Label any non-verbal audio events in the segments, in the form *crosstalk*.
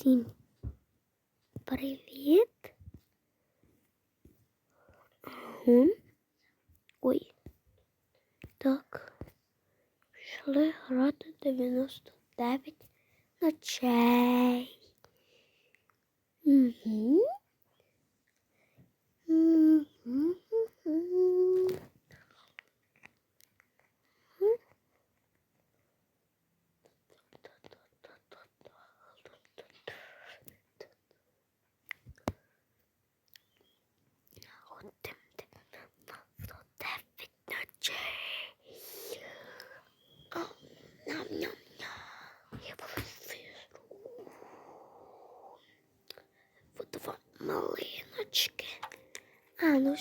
Всім привіт. Ага. Ой. Так. Пішли грати 99 ночей. Угу. А, ну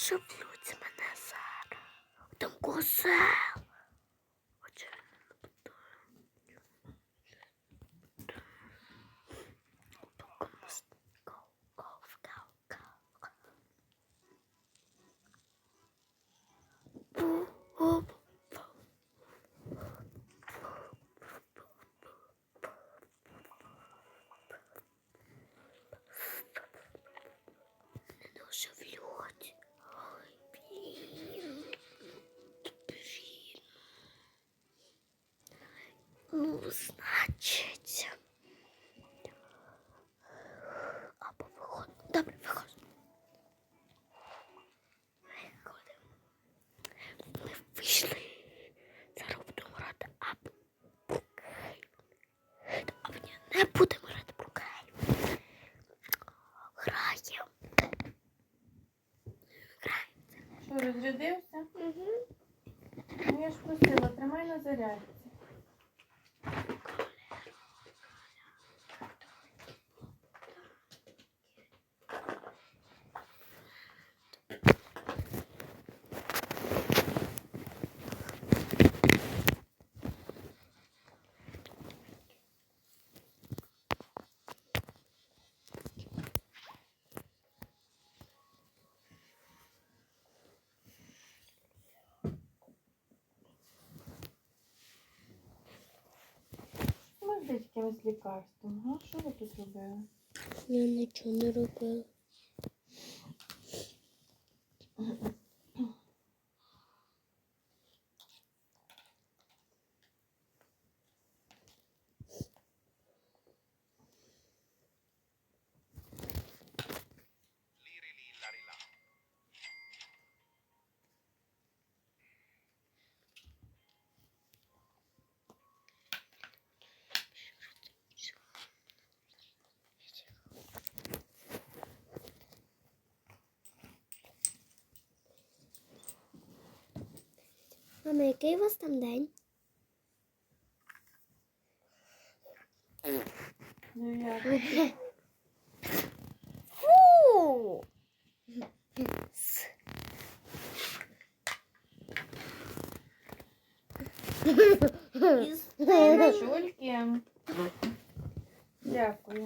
Ошиблються мене зараз. Там козел. Що, розрядився? Угу. Ну, я ж просила, тримай на зарядці. Ми якимось лікарством. А що ви тут робили? Я нічого не робила. Мама, який у вас там день? Ну? *laughs* Фу! Дякую.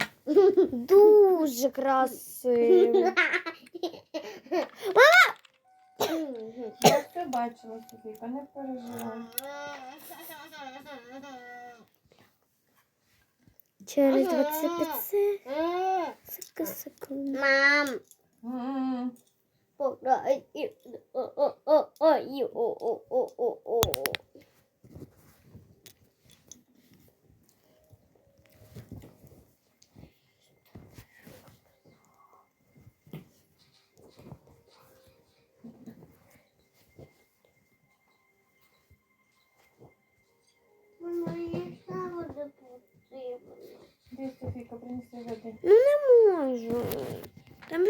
Дуже красиво. *laughs* бачила, Софійка, не переживай. Через 25 секунд. Мам, М, подай. Ой, о-о-о-о-о. Мені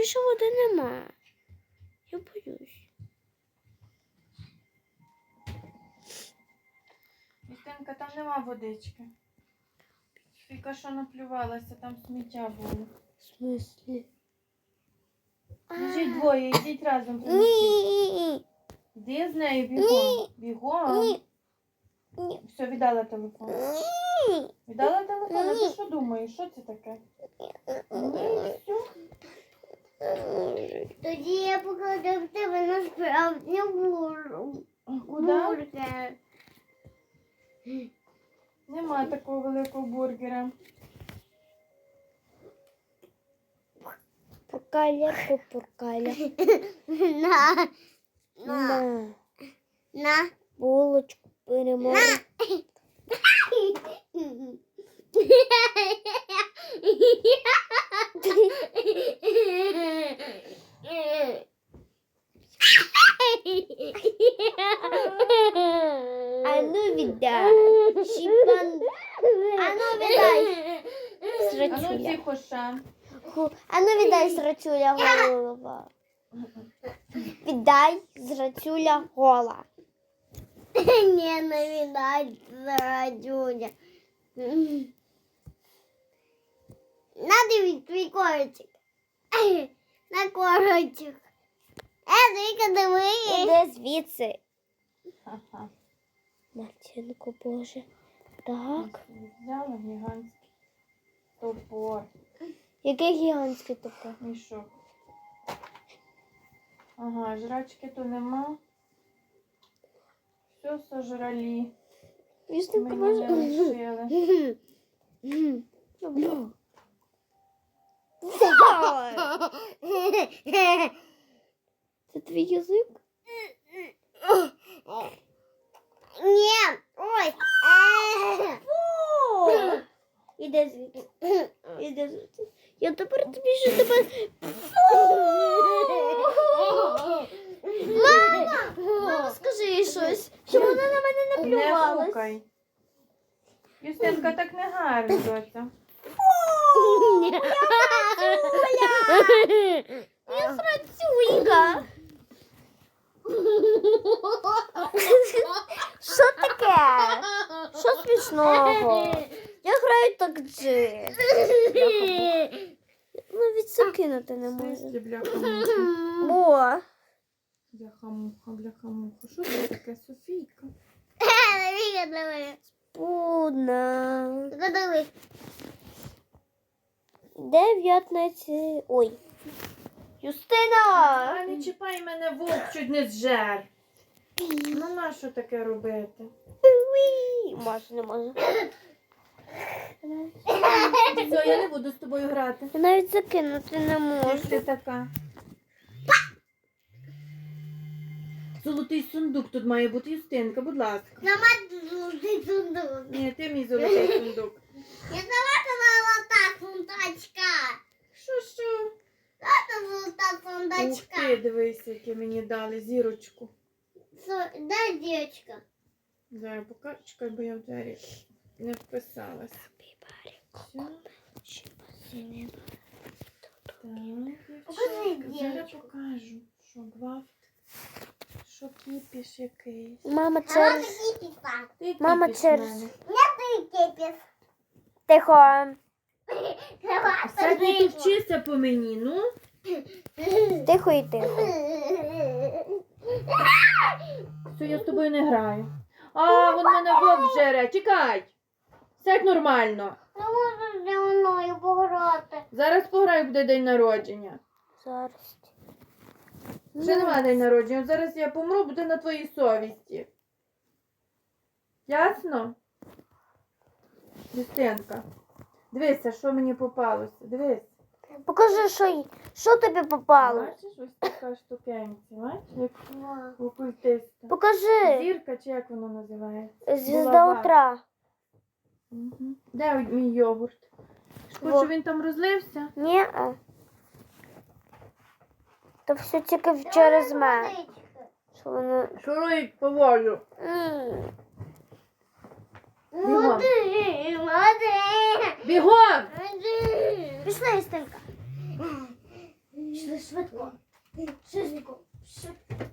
Більше води нема. Я боюсь. Юстинка, там нема водички. Софійка, що наплювалася, там сміття було. В смислі? Біжіть двоє, йдіть разом. Ні. Іди з нею бігом. Бігом. Все, віддала телефон. Ні. Віддала телефон, а ти що думаєш? Що це таке? Ні, все. Тоді я покладу в тебе насправді буру. А Куди? Бургер. Нема такого великого бургера. Пуркаля, попуркаля. На, на, На. на. Булочку перемогу. *laughs* А ну віддай. Щіпан. А ну віддай. А ну Срачуля. тихо ще. А ну віддай срачуля голова. Віддай зрачуля гола. Не навидать радюня. Надо ведь твой корочек. *laughs* На корочек. Э, ты диви. Іди звідси. Ага. Мартинко, боже. Так. Взяла гігантський топор. Який гігантський топор. Мішок. Ага, жрачки то нема. Все сожрали. Мені не лишили. *laughs* Це твій язик? Нет, ой. Іди звідси. Іди звідси. Я тепер тобі ще тебе. Мама! Мама, скажи їй щось, щоб вона на мене не Не плювалась. Юстинка, так не гарно, доця. Я працюйка. Що таке? Що смішного? Я граю так джи. Навіть закинути не можу. Свисті, бляха-муха. Бляха-муха. Що це таке, Софійка? Давай, спудна. Давай. Дев'ятнадцять. Ой. Юстина! А не чіпай мене вовк, чуть не зжер. Ну на що таке робити? Можу, не можу. Все, я не буду з тобою грати. Я навіть закинути не Ти можу. ти така. Золотий сундук тут має бути Юстинка, будь ласка. Сама золотий сундук. Ні, ти мій золотий сундук. Я сама золота сундачка. Що що? Це золота Ух сундачка. ти, дивись, яке мені дали зірочку. Со- Дай дівчинка. Зараз покажу, чекай, бо я в двері не вписалась. Все. Так, Покажи дівчатка, зараз дівчинку. покажу, що гвалт, що кіпіш якийсь. Мама А через. от такий піса. Ти Мама, кіпіш в через- мене. Ти кипіс. Тихо. Сядь не товчися по мені, ну. Тихо і тихо. Все, я з тобою не граю. А, вон мене вовк жере, тікай. Сядь нормально. Не можу зі мною пограти. Зараз пограю, буде день народження. Зараз. Вже немає день народження. Зараз я помру, буде на твоїй совісті. Ясно? Юстинка. Дивися, що мені попалося. Дивись. Покажи, що, що тобі попало. Бачиш, ось така штукенця, бачиш, як у окультиста. Покажи. Зірка чи як воно називається? Звізда утра. Мгм. Де мій йогурт? Що він там розлився. Ні. а. То все тільки через мене. Шурують по волю. Бігом. Бігом! Пішла Істинка. Пішли швидко. Швидко. Швидко.